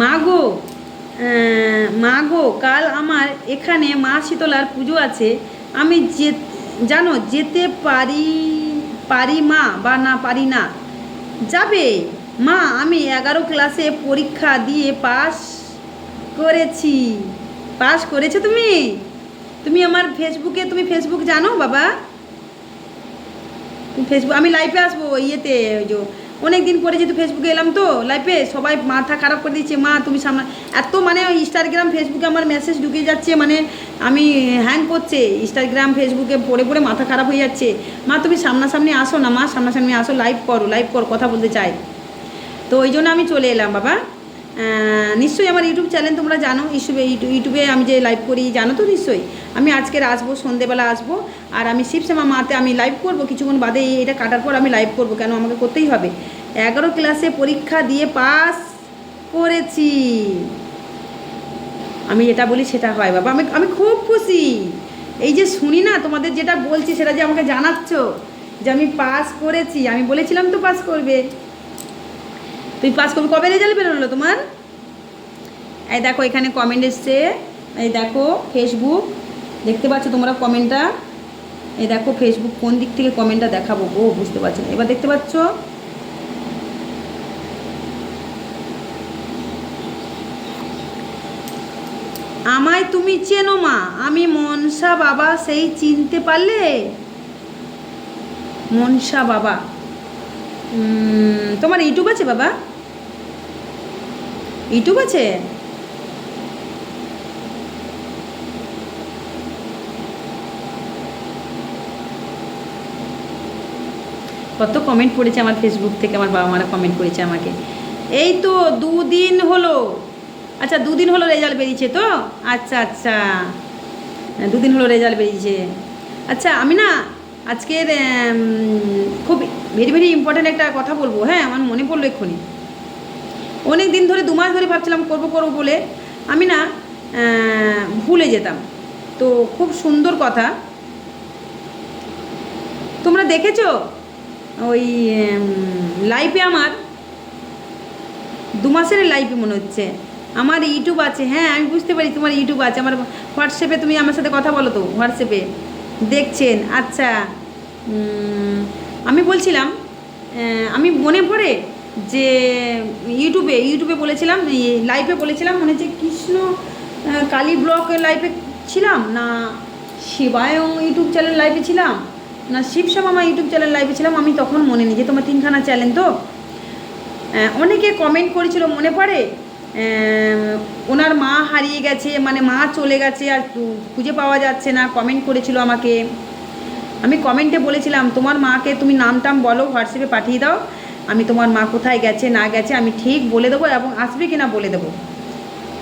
মা গো মা গো কাল আমার এখানে মা শীতলার পুজো আছে। আমি যে, জানো, যেতে পারি পারি মা বা না পারি না? যাবে। মা, আমি এগারো ক্লাসে পরীক্ষা দিয়ে পাস করেছি। পাস করেছ তুমি? তুমি আমার ফেসবুকে তুমি ফেসবুক জানো, বাবা? ফেসবুক আমি লাইভে আসব ইয়েতে, ওই যে অনেক দিন পরে যেহেতু ফেসবুকে এলাম তো লাইফে সবাই মাথা খারাপ করে দিচ্ছে, মা, তুমি সামনা এত মানে ইনস্টাগ্রাম ফেসবুকে আমার মেসেজ ঢুকে যাচ্ছে মানে আমি হ্যাং করছে। ইনস্টাগ্রাম ফেসবুকে পড়ে পড়ে মাথা খারাপ হয়ে যাচ্ছে। মা, তুমি সামনাসামনি আসো না, মা, সামনাসামনি আসো লাইভ করো লাইভ করো, কথা বলতে চাই তো ওই জন্য আমি চলে এলাম, বাবা। নিশ্চয়ই আমার ইউটিউব চ্যানেল তোমরা জানো, ইউটিউবে ইউটিউবে আমি যে লাইভ করি, জানো তো নিশ্চয়ই? আমি আজকের আসব, সন্ধেবেলা আসব, আর আমি শিবশ্যামা মাতে আমি লাইভ করব, কিছুক্ষণ বাদে এটা কাটার পর আমি লাইভ করব, কেন আমাকে করতেই হবে? এগারো ক্লাসে পরীক্ষা দিয়ে পাস করেছি। আমি যেটা বলি সেটা হয়, বাবা, আমি আমি খুব খুশি। এই যে শুনি না, তোমাদের যেটা বলছি সেটা যে আমাকে জানাচ্ছ যে আমি পাস করেছি, আমি বলেছিলাম তো পাস করবে। তুই পাস করবি, কবে রেজাল্ট বেরোলো তোমার? এই দেখো, এখানে কমেন্ট এসছে। এই দেখো ফেসবুক দেখতে পাচ্ছ তোমরা কমেন্টটা এই দেখো ফেসবুক কোন দিক থেকে কমেন্টটা দেখাবো ও বুঝতে পারছি এবার দেখতে পাচ্ছ? আমায় তুমি চেনো মা। আমি মনসা বাবা সেই চিনতে পারলে? মনসা বাবা। তোমার ইউটিউব আছে বাবা? ইউটিউব আছে? কত কমেন্ট পড়েছে আমার ফেসবুক থেকে আমার বাবা মারা কমেন্ট করেছে আমাকে। এই তো দুদিন হলো। আচ্ছা দুদিন হলো রেজাল্ট বেরিয়েছে তো? আচ্ছা আচ্ছা। হ্যাঁ, দুদিন হলো রেজাল্ট বেরিয়েছে। আচ্ছা আমি না আজকের খুব ভেরি ভেরি ইম্পর্ট্যান্ট একটা কথা বলব। হ্যাঁ আমার মনে পড়ল এক্ষুনি। অনেক দিন ধরে দু মাস ধরে ভাবছিলাম করব করব বলে আমি না ভুলে যেতাম। তো খুব সুন্দর কথা। তোমরা দেখেছ? ওই লাইভে আমার। দু মাসের লাইভে মনে হচ্ছে। আমার ইউটিউব আছে। হ্যাঁ আমি বুঝতে পারি তোমার ইউটিউব আছে। আমার হোয়াটসঅ্যাপে তুমি আমার সাথে কথা বলো তো, হোয়াটসঅ্যাপে। দেখছেন আচ্ছা। আমি বলছিলাম আমি মনে পড়ে যে ইউটিউবে ইউটিউবে বলেছিলাম লাইভে বলেছিলাম, মনে হচ্ছে কৃষ্ণ কালী ব্লগ লাইভে ছিলাম না শিবায়ং ইউটিউব চ্যানেল লাইভে ছিলাম? না শিবশ্যামা ইউটিউব চ্যানেল লাইভে ছিলাম, আমি তখন মনে নেই যে তোমার তিনখানা চ্যানেল তো। অনেকে কমেন্ট করেছিল, মনে পড়ে? ওনার মা হারিয়ে গেছে মানে মা চলে গেছে, আর খুঁজে পাওয়া যাচ্ছে না কমেন্ট করেছিল আমাকে। আমি কমেন্টে বলেছিলাম, তোমার মাকে তুমি নাম টাম বলো হোয়াটসঅ্যাপে পাঠিয়ে দাও। আমি তোমার মা কোথায় গেছে, না গেছে, আমি ঠিক বলে দেবো এবং আসবে কি না বলে দেবো।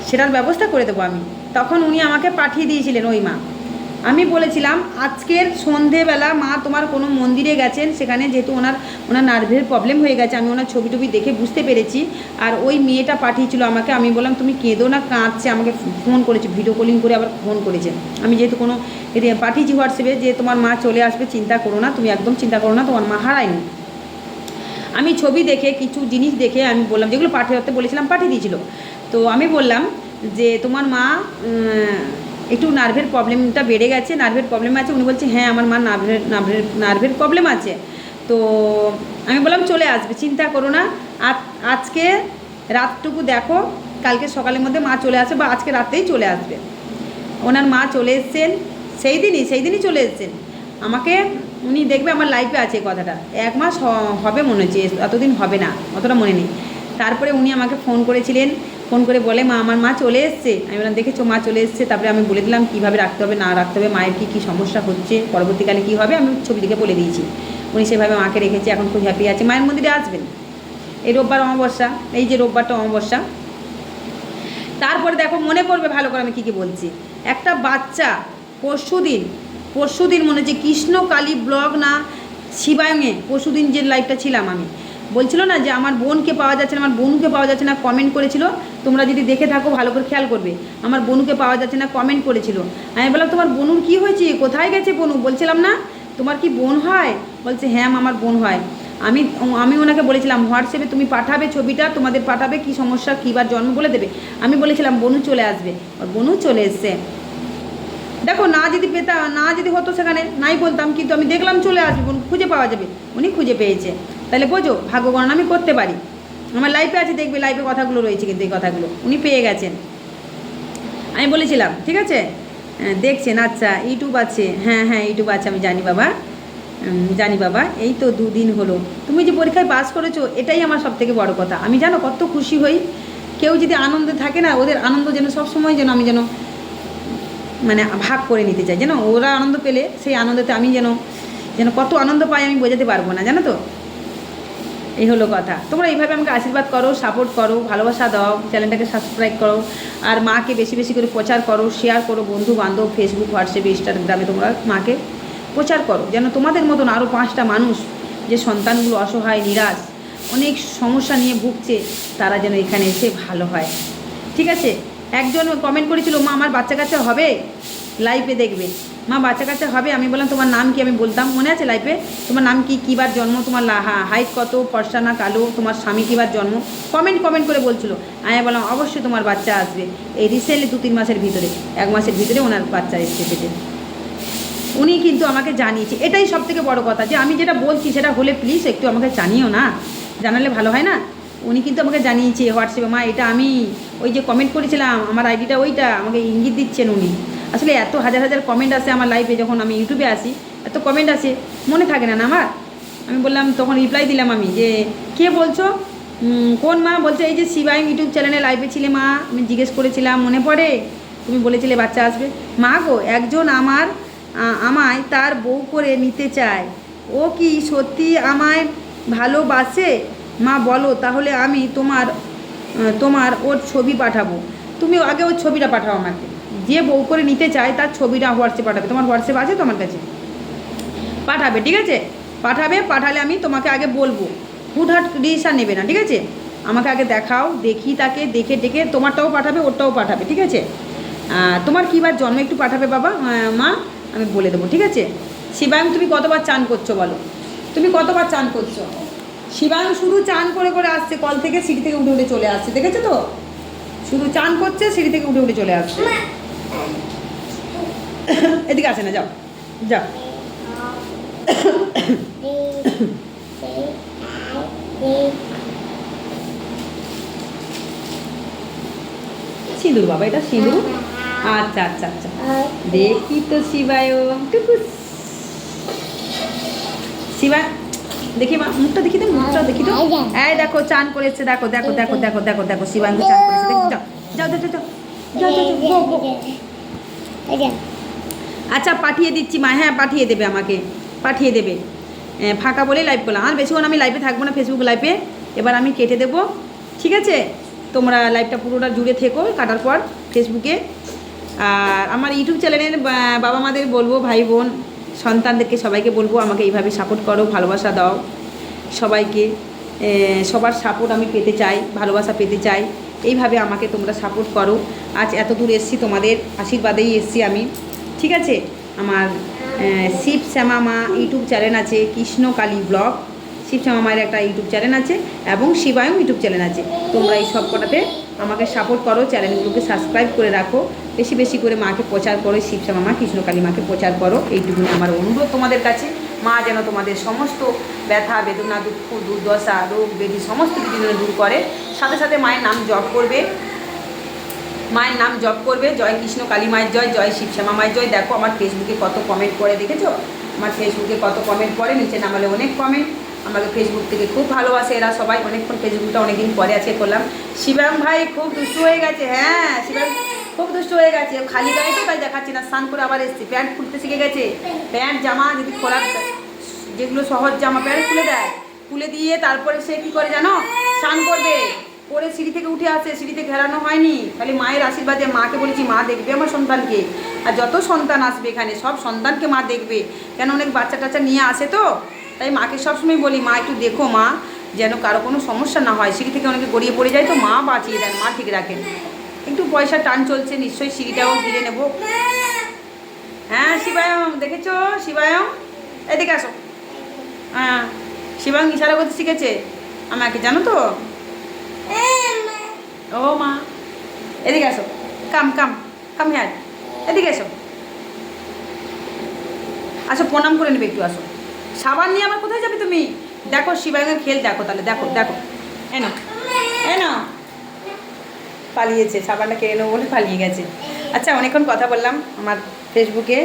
সেটার ব্যবস্থা করে দেবো আমি। তখন উনি আমাকে পাঠিয়ে দিয়েছিলেন ওই মা। আমি বলেছিলাম, আজকের সন্ধেবেলা মা তোমার কোনো মন্দিরে গেছেন, সেখানে যেহেতু ওনার ওনার নার্ভের প্রবলেম হয়ে গেছে, আমি ওনার ছবি টবি দেখে বুঝতে পেরেছি। আর ওই মেয়েটা পাঠিয়েছিল আমাকে, আমি বললাম, তুমি কেঁদো না, কাঁদছে। আমাকে ফোন করেছে ভিডিও কলিং করে আবার ফোন করেছে। আমি যেহেতু কোনো পাঠিয়েছি হোয়াটসঅ্যাপে যে তোমার মা চলে আসবে, চিন্তা করো না, তুমি একদম চিন্তা করো না, তোমার মা হারায়নি। আমি ছবি দেখে, কিছু জিনিস দেখে আমি বললাম, যেগুলো পাঠাতে বলেছিলাম, পাঠিয়ে দিয়েছিল। তো আমি বললাম যে তোমার মা একটু নার্ভের প্রবলেমটা বেড়ে গেছে নার্ভের প্রবলেম আছে, উনি বলছে হ্যাঁ আমার মা নার্ভের নার্ভের নার্ভের প্রবলেম আছে। তো আমি বললাম, চলে আসবে, চিন্তা করো না। আজ- আজকে রাতটুকু দেখো, কালকে সকালের মধ্যে মা চলে আসবে বা আজকে রাতেই চলে আসবে। ওনার মা চলে এসছেন, সেই দিনই সেই দিনই চলে এসছেন। আমাকে, উনি দেখবে আমার লাইফে আছে কথাটা। এক মাস হবে মনে হচ্ছে, এতদিন হবে না, অতটা মনে নেই। তারপরে উনি আমাকে ফোন করেছিলেন ফোন করে বলে, মা, আমার মা চলে এসছে। আমি বললাম, দেখেছ, মা চলে এসছে। তারপরে আমি বলে দিলাম, কীভাবে রাখতে হবে, না রাখতে হবে, মায়ের কী কী সমস্যা হচ্ছে, পরবর্তীকালে কী হবে? আমি ছবি দেখে বলে দিয়েছি। উনি সেভাবে মাকে রেখেছে, এখন খুব হ্যাপি আছে। মায়ের মন্দিরে আসবেন। এই রোববার অমাবস্যা, এই যে রোববারটা অমাবস্যা। তারপরে দেখো, মনে করবে ভালো করে আমি কী কী বলছি। একটা বাচ্চা পরশুদিন পরশুদিন মনে হচ্ছে কৃষ্ণ কালী ব্লগ না শিবায়ঙে পরশুদিন যে লাইভটা ছিলাম আমি বলছিল না যে আমার বোনকে পাওয়া যাচ্ছে না, আমার বোনকে পাওয়া যাচ্ছে না কমেন্ট করেছিল। তোমরা যদি দেখে থাকো, ভালো করে খেয়াল করবে। আমার বনুকে পাওয়া যাচ্ছে না কমেন্ট করেছিল। আমি বললাম, তোমার বনুর কি হয়েছে? কোথায় গেছে বনু? বলছিলাম, না, তোমার কি বোন হয়? বলছে হ্যাঁ আমার বোন হয়। আমি আমি ওনাকে বলেছিলাম, হোয়াটসঅ্যাপে তুমি পাঠাবে ছবিটা, তোমাদের পাঠাবে কি সমস্যা, কী জন্ম বলে দেবে? আমি বলেছিলাম, বনু চলে আসবে। আর বনু চলে এসছে। দেখো, না যদি পেতাম না যদি হতো সেখানে, নাই বলতাম, কিন্তু আমি দেখলাম চলে আসবে, বোন খুঁজে পাওয়া যাবে। উনি খুঁজে পেয়েছে। তাহলে বোঝো ভাগ্য গণনা আমি করতে পারি। আমার লাইফে আছে দেখবে লাইফে কথাগুলো রয়েছে কিন্তু এই কথাগুলো। উনি পেয়ে গেছেন। আমি বলেছিলাম ঠিক আছে? হ্যাঁ, দেখছেন আচ্ছা ইউটিউব আছে। হ্যাঁ হ্যাঁ ইউটিউব আছে আমি জানি বাবা। জানি বাবা এই তো দুদিন হলো। তুমি যে পরীক্ষায় পাস করেছ এটাই আমার সব থেকে বড় কথা। আমি জানো কত খুশি হই। কেউ যদি আনন্দে থাকে না ওদের আনন্দ যেন সব সময় যেন আমি যেন মানে ভাগ করে নিতে চাই। যেন ওরা আনন্দ পেলে সেই আনন্দতে আমি যেন যেন কত আনন্দ পাই আমি বোঝাতে পারব না জানো তো? এই হলো কথা। তোমরা এইভাবে আমাকে আশীর্বাদ করো সাপোর্ট করো, ভালোবাসা দাও, চ্যানেলটাকে সাবস্ক্রাইব করো, আর মাকে বেশি বেশি করে প্রচার করো শেয়ার করো বন্ধু বান্ধব ফেসবুক হোয়াটসঅ্যাপে ইনস্টাগ্রামে তোমরা মাকে প্রচার করো, যেন তোমাদের মতন আরও পাঁচটা মানুষ যে সন্তানগুলো অসহায়, নিরাশ, অনেক সমস্যা নিয়ে ভুগছে, তারা যেন এখানে এসে ভালো হয়। ঠিক আছে? একজন কমেন্ট করেছিল, মা, আমার বাচ্চা কাচ্চা হবে? লাইভে দেখবে। মা, বাচ্চা কাচ্চা হবে, আমি বললাম, তোমার নাম কি? আমি বলতাম, মনে আছে লাইফে তোমার নাম কি? কিবার জন্ম? তোমার লাহা হাইট কত? ফর্সা না কালো? তোমার স্বামী কিবার জন্ম? কমেন্ট কমেন্ট করে বলছিল। আমি বললাম, অবশ্যই তোমার বাচ্চা আসবে। এই রিসেন্টলি দু তিন মাসের ভিতরে, এক মাসের ভিতরে ওনার বাচ্চা এসছে পেটে। উনি কিন্তু আমাকে জানিয়েছে, এটাই সব থেকে বড় কথা, যে আমি যেটা বলছি সেটা হলে প্লিজ একটু আমাকে জানিও না, জানালে ভালো হয় না? উনি কিন্তু আমাকে জানিয়েছে হোয়াটসঅ্যাপে, মা, এটা আমি ওই যে কমেন্ট করেছিলাম, আমার আইডিটা ওইটা, আমাকে ইঙ্গিত দিচ্ছেন উনি। আসলে এত হাজার হাজার কমেন্ট আসে আমার লাইফে যখন আমি ইউটিউবে আসি, এত কমেন্ট আসে, মনে থাকে না না আমার? আমি বললাম, তখন রিপ্লাই দিলাম আমি যে, কে বলছো? কোন মা? বলছে, এই যে শিবাই ইউটিউব চ্যানেলে লাইভে ছিলে মা। আমি জিজ্ঞেস করেছিলাম, মনে পড়ে? তুমি বলেছিলে, বাচ্চা আসবে। মা গো, একজন আমার আমায় তার বউ করে নিতে চায়। ও কি সত্যি আমায় ভালোবাসে? মা, বলো, তাহলে আমি তোমার তোমার ওর ছবি পাঠাবো। তুমি আগে ওর ছবিটা পাঠাও আমাকে। যে বউ করে নিতে চায়, তার ছবিটা হোয়াটসঅ্যাপ পাঠাবে। তোমার হোয়াটসঅ্যাপ আছে তোমার কাছে? পাঠাবে, ঠিক আছে? পাঠাবে, পাঠালে আমি তোমাকে আগে বলব। হুটহাট ডিসিশান নেবে না, ঠিক আছে? আমাকে আগে দেখাও, দেখি তাকে, দেখে দেখে তোমারটাও পাঠাবে, ওরটাও পাঠাবে, ঠিক আছে? তোমার কী বার জন্ম একটু পাঠাবে বাবা? মা, আমি বলে দেবো, ঠিক আছে? শিবায়ম তুমি কতবার চান করছ বলো? তুমি কতবার চান করছ? শিবায়ম শুধু চান করে করে আসছে, কল থেকে সিঁড়ি থেকে উঠে উঠে চলে আসছে, দেখেছ তো? শুধু চান করছে, সিঁড়ি থেকে উঠে উঠে চলে আসছে। এদিকে আসে না, যাও। যাও। সিঁদুর, বাবা, এটা সিঁদুর? আচ্ছা আচ্ছা আচ্ছা। দেখি তো শিবায়ম টুকু শিবা, দেখি মা, মুখটা দেখি তো, মুখটা দেখি তো। এই দেখো, চান করেছে, দেখো দেখো দেখো দেখো দেখো দেখো, শিবাঙ্গ চান করেছে। দেখো যাও যাও যাও। আচ্ছা পাঠিয়ে দিচ্ছি মা হ্যাঁ পাঠিয়ে দেবে আমাকে পাঠিয়ে দেবে। ফাঁকা বলে লাইভ করলাম। আর বেশিক্ষণ আমি লাইভে থাকব না ফেসবুক লাইভে এবার আমি কেটে দেবো ঠিক আছে? তোমরা লাইভটা পুরোটা জুড়ে থেকো কাটার পর ফেসবুকে আর আমার ইউটিউব চ্যানেলের বাবা মাদের বলব ভাই বোন সন্তানদেরকে সবাইকে বলব আমাকে এইভাবে সাপোর্ট করো ভালোবাসা দাও। সবাইকে সবার সাপোর্ট আমি পেতে চাই ভালোবাসা পেতে চাই। এইভাবে আমাকে তোমরা সাপোর্ট করো। আজ এত দূর এসছি, তোমাদের আশীর্বাদেই এসছি আমি। ঠিক আছে? আমার শিব শ্যামা মা ইউটিউব চ্যানেল আছে কৃষ্ণকালী ব্লগ। শিব শ্যামা মায়ের একটা ইউটিউব চ্যানেল আছে এবং শিবায়ম ইউটিউব চ্যানেল আছে। তোমরা এই সব কটাতে আমাকে সাপোর্ট করো চ্যানেলগুলোকে সাবস্ক্রাইব করে রাখো। বেশি বেশি করে মাকে প্রচার করো, শিব শ্যামা মা কৃষ্ণকালী মাকে প্রচার করো। এইটুকুনি আমার অনুরোধ তোমাদের কাছে। মা যেন তোমাদের সমস্ত ব্যথা, বেদনা, দুঃখ, দুর্দশা, রোগ, ব্যাধি সমস্ত কিছু যেন দূর করে। সাথে সাথে মায়ের নাম জপ করবে। মায়ের নাম জপ করবে। জয় কৃষ্ণ, কালী মায়ের জয় জয় শিব শ্যামা মায়ের জয়। দেখো আমার ফেসবুকে কত কমেন্ট করে দেখেছ? আমার ফেসবুকে কত কমেন্ট করে নিচে নামালে অনেক কমেন্ট আমাকে ফেসবুক থেকে খুব ভালোবাসে এরা সবাই। অনেকক্ষণ ফেসবুকটা অনেকদিন পরে আজকে করলাম। শিবাম ভাই খুব দুষ্টু হয়ে গেছে হ্যাঁ। শিবাম খুব দুষ্ট হয়ে গেছে। খালি গায়ে তো দেখাচ্ছি না। স্নান করে আবার এসছে। প্যান্ট খুলতে শিখে গেছে। প্যান্ট, জামা যদি খোলা যেগুলো সহজ জামা প্যান্ট খুলে দেয়। খুলে দিয়ে তারপরে সে কী করে জানো? স্নান করবে। পরে সিঁড়ি থেকে উঠে আসে। সিঁড়িতে ঘেরানো হয়নি। খালি মায়ের আশীর্বাদে মাকে বলেছি, মা দেখবে আমার সন্তানকে। আর যত সন্তান আসবে এখানে, সব সন্তানকে মা দেখবে। কেন অনেক বাচ্চা টাচ্চা নিয়ে আসে তো? তাই মাকে সবসময় বলি, মা, একটু দেখো মা, যেন কারও কোনো সমস্যা না হয়। সিঁড়ি থেকে অনেকে গড়িয়ে পড়ে যায় তো, মা বাঁচিয়ে দেন, মা ঠিক রাখেন। একটু পয়সা টান চলছে, নিশ্চয়ই সিঁড়িটাও ঘিরে নেব। হ্যাঁ শিবায়ম, দেখেছ? শিবায়ম? এদিকে আসো। হ্যাঁ শিবাং ইশারা করতে শিখেছে? আমাকে জানো তো? ও মা। এদিকে আসো। কাম কাম কাম হ্যাঁ এদিকে এসো। আসো, প্রণাম করে নেবে একটু, আসো। সাবান নিয়ে আবার কোথায় যাবে তুমি? দেখো, শিবাঙ্গের খেল দেখো তাহলে। দেখো দেখো। এনো এনো। পালিয়েছে, সাবানটা কেড়ে নেব বলে পালিয়ে গেছে। আচ্ছা অনেকক্ষণ কথা বললাম। আমার ফেসবুকে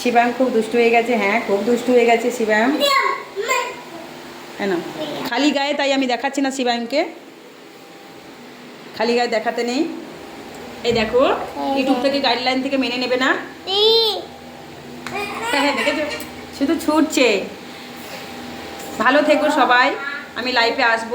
শিবাং খুব দুষ্টু হয়ে গেছে। হ্যাঁ খুব দুষ্টু হয়ে গেছে শিবাং কেন খালি গায়ে তাই আমি দেখাচ্ছি না শিবায়নকে খালি গায়ে দেখাতে নেই। এই দেখো ইউটিউব থেকে গাইডলাইন থেকে মেনে নেবে না? হ্যাঁ হ্যাঁ শুধু ছুটছে। ভালো থেকো সবাই। আমি লাইফে আসব।